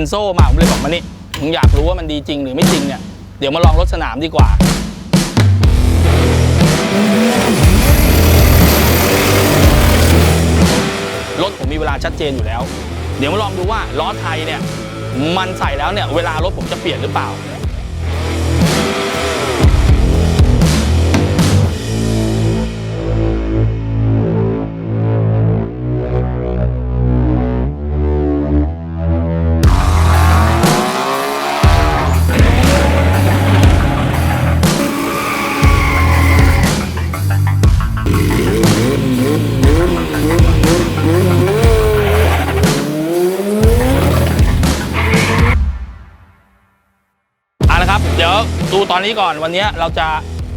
นโซมาผมเลยบอกมานี่มึงอยากรู้ว่ามันดีจริงหรือไม่จริงเนี่ย เดี๋ยวมาลองรถสนามดีกว่ารถผมมีเวลาชัดเจนอยู่แล้ว เดี๋ยวมาลองดูว่าล้อไทยเนี่ย มันใส่แล้วเนี่ย เวลารถผมจะเปลี่ยนหรือเปล่า เอาละครับ เดี๋ยวดูตอนนี้ก่อนวันนี้เราจะ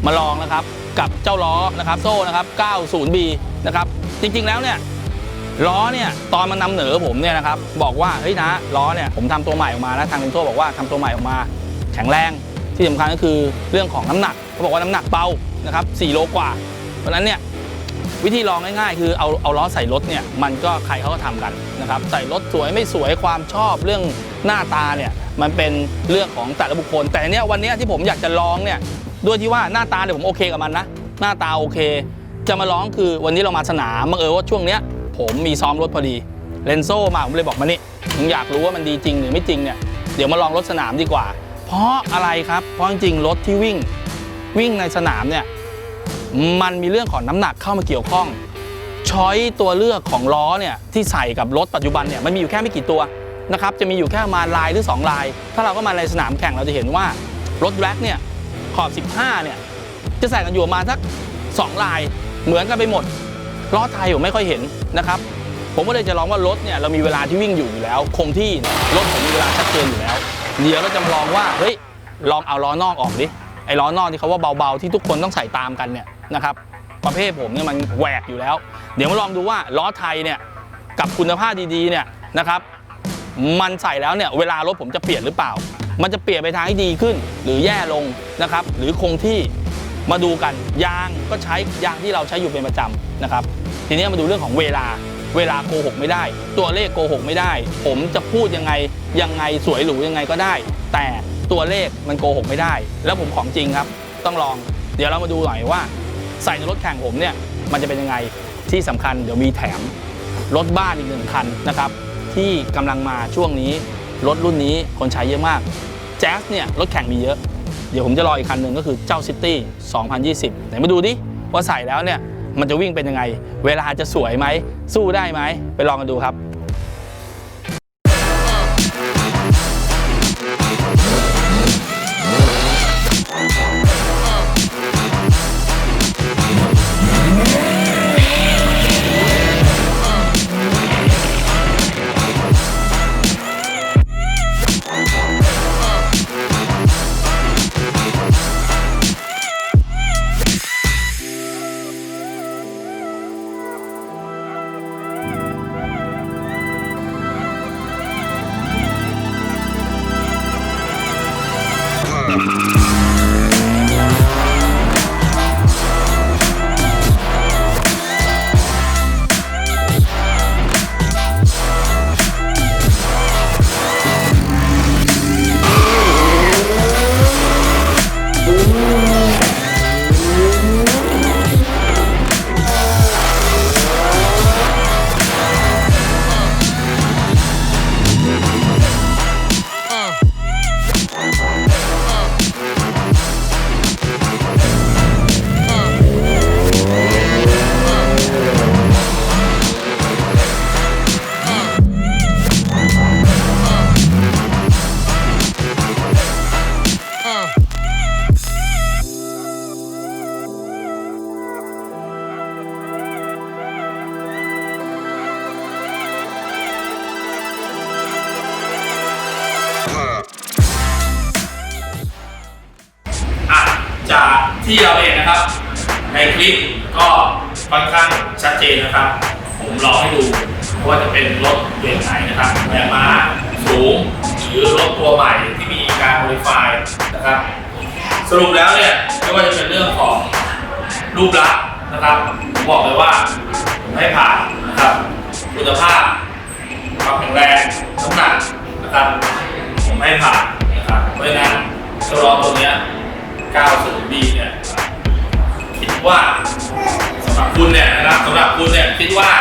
มาลองนะครับกับเจ้าล้อนะครับโซ่นะครับ 90B นะครับ จริงๆแล้วเนี่ยล้อเนี่ยตอนมันนำเหนอผมเนี่ยนะครับบอกว่าเฮ้ยนะล้อเนี่ยผมทำตัวใหม่ออกมาแล้วทางเรนโซ่บอกว่าทำตัวใหม่ออกมา แข็งแรงที่สำคัญก็คือเรื่องของน้ำหนักเขาบอกว่าน้ำหนักเบานะครับ4โลกว่า เพราะฉะนั้นเนี่ย วิธีลองง่ายๆ คือเอาเอาล้อใส่รถเนี่ยมันก็ใครเขาก็ทำกันนะครับใส่รถสวยไม่สวยความชอบเรื่องหน้าตาเนี่ยมันเป็นเรื่องของแต่ละบุคคล แต่เนี้ยวันเนี้ยที่ผมอยากจะลองเนี่ยด้วยที่ว่าหน้าตาเนี่ยผมโอเคกับมันนะหน้าตาโอเค จะมาร้องคือวันนี้เรามาสนามบังเอิญว่าช่วงเนี้ยผมมีซ้อมรถพอดีเลนโซ่มาผมเลยบอกมานี่มึงอยากรู้ว่ามันดีจริงหรือไม่จริงเนี่ยเดี๋ยวมาลองรถสนามดีกว่า เพราะอะไรครับเพราะจริงรถที่วิ่งวิ่งในสนามเนี่ย มันมีเรื่องของน้ำหนักเข้ามาเกี่ยวข้อง ช้อยตัวเลือกของล้อเนี่ยที่ใส่กับรถปัจจุบันเนี่ยมันมีอยู่แค่ไม่กี่ตัวนะครับจะมีอยู่แค่ประมาณลายหรือ 2 ลาย ถ้าเราก็มาในสนามแข่งเราจะเห็นว่ารถแร็กเนี่ยขอบ 15 เนี่ยจะใส่กันอยู่ประมาณสัก 2 ลายเหมือนกันไปหมดล้อไทยผมไม่ค่อยเห็นนะครับผมก็เลยจะลองว่ารถเนี่ยเรามีเวลาที่วิ่งอยู่อยู่แล้ว คงที่เนี่รถผมมีเวลาชัดเจนอยู่แล้ว เดี๋ยวเราจะมาลองว่าเฮ้ยลองเอาล้อนอกออกดิไอ้ล้อนอกที่เขาว่าเบาๆที่ทุกคนต้องใส่ตามกันเนี่ย นะครับประเภทผมเนี่ยมันแหวกอยู่แล้ว เดี๋ยวมาลองดูว่าล้อไทยเนี่ยกับคุณภาพดีๆเนี่ยนะครับมันใส่แล้วเนี่ยเวลารถผมจะเปลี่ยนหรือเปล่า มันจะเปลี่ยนไปทางที่ดีขึ้น หรือแย่ลงนะครับหรือคงที่มาดูกันยางก็ใช้ยางที่เราใช้อยู่เป็นประจำนะครับทีนี้มาดูเรื่องของเวลาเวลาโกหกไม่ได้ ตัวเลขโกหกไม่ได้ ผมจะพูดยังไงยังไงสวยหรูยังไงก็ได้ แต่ตัวเลขมันโกหกไม่ได้ แล้วผมของจริงครับ ต้องลอง เดี๋ยวเรามาดูหน่อยว่า ใส่ในรถแข่งผมเนี่ยมันจะเป็นยังไงที่สำคัญเดี๋ยวมีแถมรถบ้านอีกหนึ่งคันนะครับที่กำลังมาช่วงนี้รถรุ่นนี้คนใช้เยอะมากแจ๊สเนี่ยรถแข่งมีเยอะ เดี๋ยวผมจะรออีกคันหนึ่งก็คือเจ้าซิตี้2020ไหนมาดูดิว่าใส่แล้วเนี่ยมันจะวิ่งเป็นยังไง เวลาจะสวยไหมสู้ได้ไหมไปลองกันดูครับ ที่เราเห็นนะครับ ในคลิปก็ค่อนข้างชัดเจนนะครับ ผมลองให้ดูว่าจะเป็นรถเบรกไหนนะครับแรงม้าสูงหรือรถตัวใหม่ที่มีการโมดิฟายนะครับ สรุปแล้วเนี่ยไม่ว่าจะเป็นเรื่องของรูปลักษณ์นะครับผมบอกเลยว่าให้ผ่านนะครับคุณภาพความแข็งแรงน้ำหนักนะครับผมให้ผ่านนะครับเพราะฉะนั้นตัวรองตัวเนี้ย 90B เนี่ย ว่าสำหรับคุณเนี่ยนะครับสำหรับคุณเนี่ยคิดว่า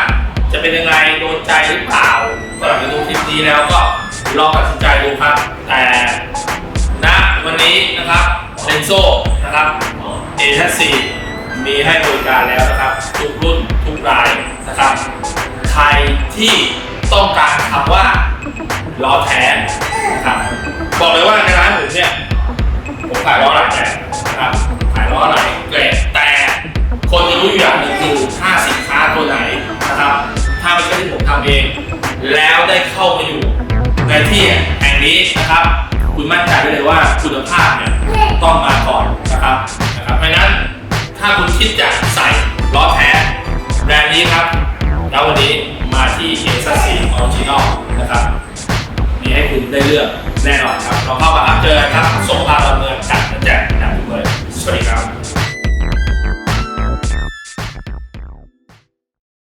จะเป็นยังไงโดนใจหรือเปล่าสำหรับดูคลิปนี้แล้วก็ลองตัดสินใจดูครับ แต่ณวันนี้นะครับเลนโซนะครับ a อ c มีให้บริการแล้วนะครับ ทุกรุ่นทุกรายนะครับใครที่ต้องการคำว่าล้อแท้นะครับบอกเลยว่าในร้านผมเนี่ยผมขายล้อหลายแบบนะครับ ได้เข้ามาอยู่ ในที่แห่งนี้นะครับ คุณมั่นใจได้เลยว่าคุณภาพเนี่ยต้องมาก่อนนะครับนะครับเพราะนั้นถ้าคุณคิดจะใส่ล้อแท้แบรนด์นี้ครับ แล้ววันนี้มาที่เอซัสซีออริจินอลนะครับ มีให้คุณได้เลือกแน่นอนครับ